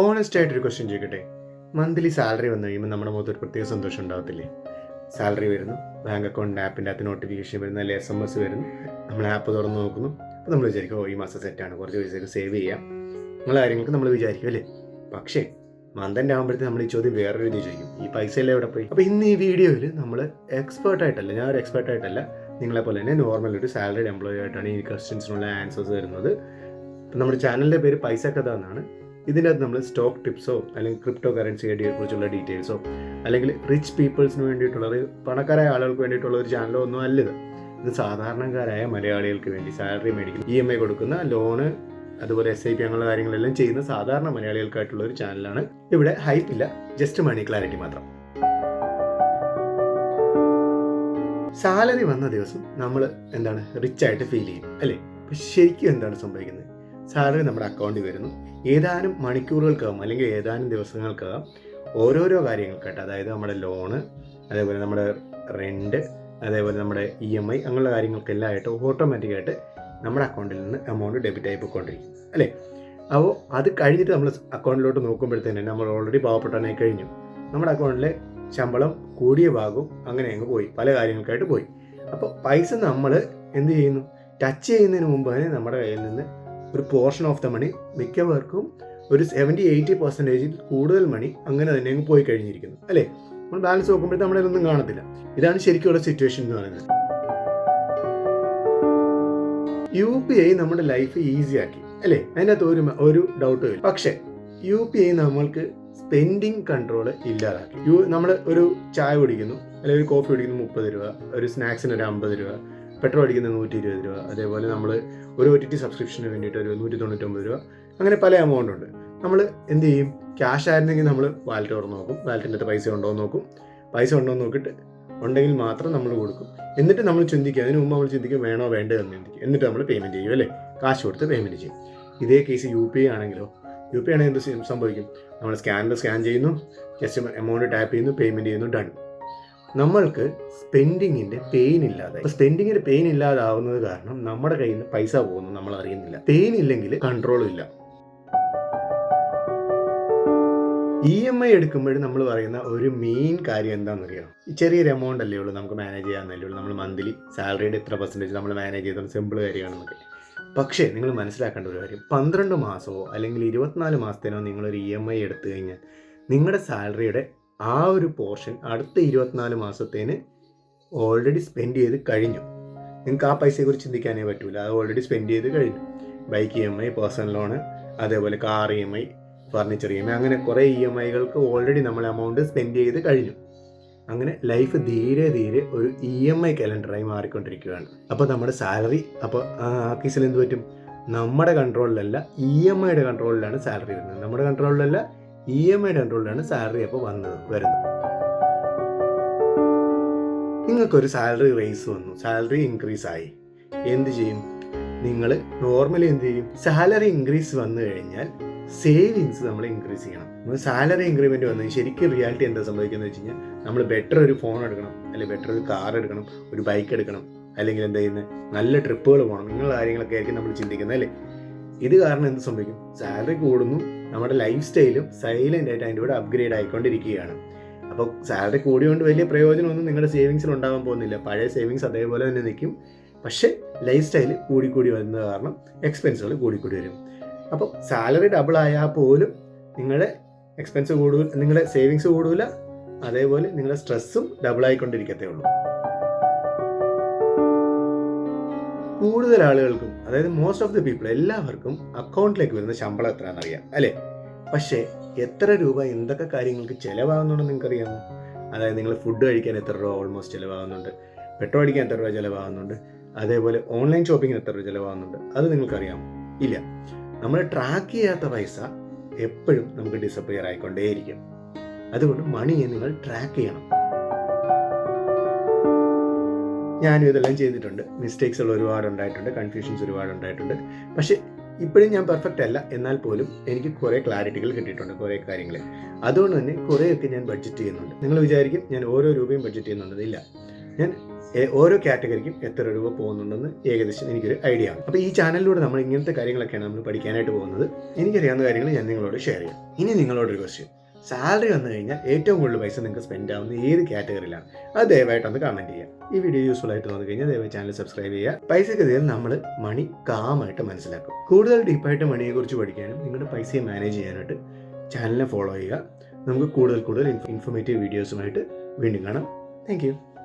Honest ആയിട്ടൊരു question ചോദിക്കട്ടെ? Monthly salary വന്നു കഴിയുമ്പോൾ നമ്മുടെ മുഖത്ത് ഒരു പ്രത്യേക സന്തോഷം ഉണ്ടാകത്തില്ലേ സാലറി വരുന്നു ബാങ്ക് അക്കൗണ്ട് ആപ്പിന്റെ അകത്ത് നോട്ടിഫിക്കേഷൻ വരുന്നു അല്ലെങ്കിൽ എസ് എം എസ് വരുന്നു. നമ്മൾ ആപ്പ് തുറന്ന് നോക്കുന്നു. അപ്പോൾ നമ്മൾ വിചാരിക്കും ഓ ഈ മാസം സെറ്റാണ് കുറച്ച് പൈസയൊക്കെ സേവ് ചെയ്യാം. നിങ്ങളെ കാര്യങ്ങൾക്ക് നമ്മൾ വിചാരിക്കും അല്ലേ? പക്ഷേ മന്തന്റെ ആകുമ്പോഴത്തേക്ക് നമ്മൾ ഈ ചോദ്യം വേറൊരു രീതി ചോദിക്കും. ഈ പൈസ അല്ലേ എവിടെ പോയി? അപ്പോൾ ഇന്ന് ഈ വീഡിയോയിൽ നമ്മൾ എക്സ്പേർട്ട് ആയിട്ടല്ല ഞാൻ ഒരു എക്സ്പേർട്ട് ആയിട്ടല്ല നിങ്ങളെ പോലെ തന്നെ നോർമൽ ഒരു സാലറിഡ് എംപ്ലോയി ആയിട്ടാണ് ഈ ക്വസ്റ്റ്യൻസിനുള്ള ആൻസേഴ്സ് വരുന്നത്. നമ്മുടെ ചാനലിന്റെ പേര് പൈസ കഥ എന്നാണ്. ഇതിന്റെ അകത്ത് നമ്മൾ സ്റ്റോക്ക് ടിപ്സോ അല്ലെങ്കിൽ ക്രിപ്റ്റോ കറൻസിയെ കുറിച്ചുള്ള ഡീറ്റെയിൽസോ അല്ലെങ്കിൽ റിച്ച് പീപ്പിൾസിന് വേണ്ടിയിട്ടുള്ള ഒരു പണക്കാരായ ആളുകൾക്ക് വേണ്ടിയിട്ടുള്ള ഒരു ചാനലോ ഒന്നും അല്ല ഇത് ഇത് സാധാരണക്കാരായ മലയാളികൾക്ക് വേണ്ടി സാലറി മേടിക്കുന്ന. ഇ എം ഐ കൊടുക്കുന്ന ലോണ് അതുപോലെ എസ് ഐ പി അങ്ങനെയുള്ള കാര്യങ്ങളെല്ലാം ചെയ്യുന്ന സാധാരണ മലയാളികൾക്കായിട്ടുള്ള ഒരു ചാനലാണ് ഇവിടെ ഹൈപ്പ് ഇല്ല ജസ്റ്റ് മണി ക്ലാരിറ്റി മാത്രം. സാലറി വന്ന ദിവസം നമ്മൾ എന്താണ് റിച്ച് ആയിട്ട് ഫീൽ ചെയ്യും അല്ലേ? ശരിക്കും എന്താണ് സംഭവിക്കുന്നത്? സാലറി നമ്മുടെ അക്കൗണ്ടിൽ വരുന്നു. ഏതാനും മണിക്കൂറുകൾക്കകം അല്ലെങ്കിൽ ഏതാനും ദിവസങ്ങൾക്കകം ഓരോരോ കാര്യങ്ങൾക്കായിട്ട് അതായത് നമ്മുടെ ലോണ് അതേപോലെ നമ്മുടെ റെന്റ് അതേപോലെ നമ്മുടെ ഇ എം ഐ അങ്ങനെയുള്ള കാര്യങ്ങൾക്കെല്ലാം ആയിട്ട് ഓട്ടോമാറ്റിക്കായിട്ട് നമ്മുടെ അക്കൗണ്ടിൽ നിന്ന് എമൗണ്ട് ഡെബിറ്റ് ആയി പോയിക്കൊണ്ടിരിക്കും. അല്ലേ? അപ്പോൾ അത് കഴിഞ്ഞിട്ട് നമ്മൾ അക്കൗണ്ടിലോട്ട് നോക്കുമ്പോഴത്തേന് നമ്മൾ ഓൾറെഡി പാവപ്പെട്ടവനായി കഴിഞ്ഞു. നമ്മുടെ അക്കൗണ്ടിലെ ശമ്പളം കൂടിയ ഭാഗവും അങ്ങനെ അങ്ങ് പോയി. പല കാര്യങ്ങൾക്കായിട്ട് പോയി. അപ്പോൾ പൈസ നമ്മൾ എന്ത് ചെയ്യുന്നു? ടച്ച് ചെയ്യുന്നതിന് മുമ്പ് തന്നെ നമ്മുടെ കയ്യിൽ നിന്ന് ഒരു പോർഷൻ ഓഫ് ദ മണി മിക്കവർക്കും ഒരു സെവന്റി എയ്റ്റി പെർസെന്റേജിൽ കൂടുതൽ മണി അങ്ങനെ തന്നെ അങ്ങ് പോയി കഴിഞ്ഞിരിക്കുന്നു. അല്ലേ? നമ്മൾ ബാലൻസ് നോക്കുമ്പോഴത്തെ നമ്മുടെ ഒന്നും കാണത്തില്ല. ഇതാണ് ശരിക്കുള്ള സിറ്റുവേഷൻ എന്ന് പറയുന്നത്. യു പി ഐ നമ്മുടെ ലൈഫ് ഈസി ആക്കി. അല്ലേ? അതിനകത്ത് ഒരു ഒരു ഡൗട്ടും ഇല്ല. പക്ഷേ യു പി ഐ നമ്മൾക്ക് സ്പെൻഡിങ് കൺട്രോൾ ഇല്ലാതാക്കി. യു നമ്മൾ ഒരു ചായ കുടിക്കുന്നു. അല്ലെങ്കിൽ ഒരു കോഫി കുടിക്കുന്നു മുപ്പത് രൂപ. ഒരു സ്നാക്സിന് ഒരു അമ്പത് രൂപ. പെട്രോൾ അടിക്കുന്നത് നൂറ്റി ഇരുപത് രൂപ. അതേപോലെ നമ്മൾ ഒരു ഒ ടി ടി സബ്സ്ക്രിപ്ഷന് വേണ്ടിയിട്ട് ഒരു നൂറ്റി തൊണ്ണൂറ്റൊമ്പത് രൂപ. അങ്ങനെ പല എമൗണ്ട് ഉണ്ട്. നമ്മൾ എന്ത് ചെയ്യും? ക്യാഷ് ആയിരുന്നെങ്കിൽ നമ്മൾ വാലറ്റ് തുറന്ന് നോക്കും. വാലറ്റിന്റെ അകത്ത് പൈസ ഉണ്ടോ എന്ന് നോക്കും. പൈസ ഉണ്ടോ എന്ന് നോക്കിയിട്ട് ഉണ്ടെങ്കിൽ മാത്രം നമ്മൾ കൊടുക്കും. എന്നിട്ട് നമ്മൾ ചിന്തിക്കുക അതിന് മുമ്പ് നമ്മൾ ചിന്തിക്കും വേണോ വേണ്ടോ എന്ന് ചിന്തിക്കും. എന്നിട്ട് നമ്മൾ പേയ്മെന്റ് ചെയ്യും അല്ലേ? കാശ് കൊടുത്ത് പേയ്മെന്റ് ചെയ്യും. ഇതേ കേസ് യു പി ഐ ആണെങ്കിലോ യു പി ഐ ആണെങ്കിൽ എന്ത് സംഭവിക്കും? നമ്മൾ സ്കാനർ സ്കാൻ ചെയ്യുന്നു. ജസ്റ്റ് എമൗണ്ട് ടാപ്പ് ചെയ്യുന്നു പേയ്മെന്റ് ചെയ്യുന്നു ഡൺ നമ്മൾക്ക് സ്പെൻഡിങ്ങിന്റെ പെയിൻ ഇല്ലാതെ സ്പെൻഡിങ്ങിന്റെ പെയിൻ ഇല്ലാതാവുന്നത് കാരണം നമ്മുടെ കയ്യിൽ നിന്ന് പൈസ പോകുന്നു നമ്മൾ അറിയുന്നില്ല. പെയിൻ ഇല്ലെങ്കിൽ കൺട്രോളും ഇല്ല. ഇ എം ഐ എടുക്കുമ്പോഴും നമ്മൾ പറയുന്ന ഒരു മെയിൻ കാര്യം എന്താണെന്നറിയാം? ചെറിയൊരു എമൗണ്ട് അല്ലേ ഉള്ളൂ നമുക്ക് മാനേജ് ചെയ്യാന്നല്ലേ ഉള്ളൂ. നമ്മൾ മന്ത്ലി സാലറിയുടെ ഇത്ര പെർസെന്റേജ് നമ്മൾ മാനേജ് ചെയ്തത് സിമ്പിൾ കാര്യമാണെന്നൊക്കെ. പക്ഷേ നിങ്ങൾ മനസ്സിലാക്കേണ്ട ഒരു കാര്യം. പന്ത്രണ്ട് മാസമോ അല്ലെങ്കിൽ ഇരുപത്തിനാല് മാസത്തേനോ നിങ്ങളൊരു ഇ എം ഐ എടുത്തു കഴിഞ്ഞാൽ നിങ്ങളുടെ സാലറിയുടെ ആ ഒരു പോർഷൻ അടുത്ത ഇരുപത്തിനാല് മാസത്തേന് ഓൾറെഡി സ്പെൻഡ് ചെയ്ത് കഴിഞ്ഞു. നിങ്ങൾക്ക് ആ പൈസയെക്കുറിച്ച് ചിന്തിക്കാനേ പറ്റൂല. അത് ഓൾറെഡി സ്പെൻഡ് ചെയ്ത് കഴിഞ്ഞു. Bike E M I personal loan അതേപോലെ car E M I furniture E M I അങ്ങനെ കുറേ ഇ എം ഐകൾക്ക് ഓൾറെഡി നമ്മൾ എമൗണ്ട് സ്പെൻഡ് ചെയ്ത് കഴിഞ്ഞു. അങ്ങനെ ലൈഫ് ധീരെ ധീരെ ഒരു ഇ എം ഐ കലണ്ടറായി മാറിക്കൊണ്ടിരിക്കുകയാണ്. അപ്പോൾ നമ്മുടെ സാലറി അപ്പോൾ ആ കേസിൽ എന്ത് പറ്റും? നമ്മുടെ കൺട്രോളിലല്ല ഇ എം ഐയുടെ കൺട്രോളിലാണ് സാലറി വരുന്നത്. നമ്മുടെ കൺട്രോളിലല്ല ഇ എം ഐ കൺട്രോളിലാണ് സാലറി അപ്പോൾ വന്നത് വരുന്നത്. നിങ്ങൾക്കൊരു സാലറി റേസ് വന്നു. സാലറി ഇൻക്രീസ് ആയി. എന്ത് ചെയ്യും? നിങ്ങൾ നോർമലി എന്ത് ചെയ്യും? സാലറി ഇൻക്രീസ് വന്നു കഴിഞ്ഞാൽ സേവിങ്സ് നമ്മൾ ഇൻക്രീസ് ചെയ്യണം. നമ്മൾ സാലറി ഇൻക്രിമെന്റ് വന്നു ശരിക്കും റിയാലിറ്റി എന്താ സംഭവിക്കുന്നത് വെച്ച് കഴിഞ്ഞാൽ നമ്മൾ ബെറ്റർ ഒരു ഫോൺ എടുക്കണം അല്ലെങ്കിൽ ബെറ്റർ ഒരു കാർ എടുക്കണം ഒരു ബൈക്ക് എടുക്കണം അല്ലെങ്കിൽ എന്താ ചെയ്യുന്നത് നല്ല ട്രിപ്പുകൾ പോകണം. ഇങ്ങനെയുള്ള കാര്യങ്ങളൊക്കെ ആയിരിക്കും നമ്മൾ ചിന്തിക്കുന്നത് അല്ലേ? ഇത് കാരണം എന്ത് സംഭവിക്കും? സാലറി കൂടുന്നു നമ്മുടെ ലൈഫ് സ്റ്റൈലും സൈലന്റ് ആയിട്ട് അതിന്റെ കൂടെ അപ്ഗ്രേഡ് ആയിക്കൊണ്ടിരിക്കുകയാണ്. അപ്പോൾ സാലറി കൂടിയോണ്ട് വലിയ പ്രയോജനമൊന്നും നിങ്ങളുടെ സേവിങ്സിൽ ഉണ്ടാകാൻ പോകുന്നില്ല. പഴയ സേവിങ്സ് അതേപോലെ തന്നെ നിൽക്കും. പക്ഷേ ലൈഫ് സ്റ്റൈൽ കൂടിക്കൂടി വരുന്നത് കാരണം എക്സ്പെൻസുകൾ കൂടിക്കൂടി വരും. അപ്പോൾ സാലറി ഡബിൾ ആയാൽ പോലും നിങ്ങളുടെ എക്സ്പെൻസ് കൂടുതൽ നിങ്ങളുടെ സേവിങ്സ് കൂടില്ല അതേപോലെ നിങ്ങളുടെ സ്ട്രെസ്സും ഡബിൾ ആയിക്കൊണ്ടിരിക്കത്തേ ഉള്ളൂ. കൂടുതൽ ആളുകൾക്കും അതായത് മോസ്റ്റ് ഓഫ് ദി പീപ്പിൾ എല്ലാവർക്കും അക്കൗണ്ടിലേക്ക് വരുന്ന ശമ്പളം എത്രയാണെന്ന് അറിയാം അല്ലേ? പക്ഷേ എത്ര രൂപ എന്തൊക്കെ കാര്യങ്ങൾക്ക് ചിലവാകുന്നുണ്ടെന്ന് നിങ്ങൾക്കറിയാമോ? അതായത് നിങ്ങൾ ഫുഡ് കഴിക്കാൻ എത്ര രൂപ ഓൾമോസ്റ്റ് ചിലവാകുന്നുണ്ട് പെട്രോൾ അടിക്കാൻ എത്ര രൂപ ചിലവാകുന്നുണ്ട് അതേപോലെ ഓൺലൈൻ ഷോപ്പിങ്ങിന് എത്ര രൂപ ചിലവാകുന്നുണ്ട് അത് നിങ്ങൾക്കറിയാമോ? ഇല്ല. നമ്മൾ ട്രാക്ക് ചെയ്യാത്ത പൈസ എപ്പോഴും നമുക്ക് ഡിസപ്പിയർ ആയിക്കൊണ്ടേയിരിക്കും. അതുകൊണ്ട് മണിയെ നിങ്ങൾ ട്രാക്ക് ചെയ്യണം. ഞാനും ഇതെല്ലാം ചെയ്തിട്ടുണ്ട്. മിസ്റ്റേക്സുകൾ ഒരുപാട് ഉണ്ടായിട്ടുണ്ട് കൺഫ്യൂഷൻസ് ഒരുപാട് ഉണ്ടായിട്ടുണ്ട് പക്ഷേ ഇപ്പോഴും ഞാൻ പെർഫെക്റ്റ് അല്ല. എന്നാൽ പോലും എനിക്ക് കുറേ ക്ലാരിറ്റികൾ കിട്ടിയിട്ടുണ്ട് കുറേ കാര്യങ്ങൾ. അതുകൊണ്ട് തന്നെ കുറേയൊക്കെ ഞാൻ ബഡ്ജറ്റ് ചെയ്യുന്നുണ്ട്. നിങ്ങൾ വിചാരിക്കും ഞാൻ ഓരോ രൂപയും ബഡ്ജറ്റ് ചെയ്യുന്നുണ്ട്. ഞാൻ ഓരോ കാറ്റഗറിക്കും എത്ര രൂപ പോകുന്നുണ്ടെന്ന് ഏകദേശം എനിക്കൊരു ഐഡിയ ആണ്. അപ്പോൾ ഈ ചാനലിലൂടെ നമ്മൾ ഇങ്ങനത്തെ കാര്യങ്ങളൊക്കെയാണ് നമ്മൾ പഠിക്കാനായിട്ട് പോകുന്നത്. എനിക്കറിയാവുന്ന കാര്യങ്ങൾ ഞാൻ നിങ്ങളോട് ഷെയർ ചെയ്യാം. ഇനി നിങ്ങളോടൊരു ക്വസ്റ്റ്യൻ സാലറി വന്നു കഴിഞ്ഞാൽ ഏറ്റവും കൂടുതൽ പൈസ നിങ്ങൾക്ക് സ്പെൻഡ് ആവുന്ന ഏത് കാറ്റഗറിയിലാണ് അത് ദയവായിട്ടൊന്ന് കമന്റ് ചെയ്യുക. ഈ വീഡിയോ യൂസ്ഫുൾ ആയിട്ട് തോന്നി കഴിഞ്ഞാൽ ദയവായി ചാനൽ സബ്സ്ക്രൈബ് ചെയ്യുക. പൈസക്കെതിരെ നമ്മൾ മണി കാമായിട്ട് മനസ്സിലാക്കും. കൂടുതൽ ഡീപ്പായിട്ട് മണിയെക്കുറിച്ച് പഠിക്കാനും നിങ്ങളുടെ പൈസയെ മാനേജ് ചെയ്യാനായിട്ട് ചാനലിനെ ഫോളോ ചെയ്യുക. നമുക്ക് കൂടുതൽ കൂടുതൽ ഇൻഫോർമേറ്റീവ് വീഡിയോസുമായിട്ട് വീണ്ടും കാണാം. താങ്ക്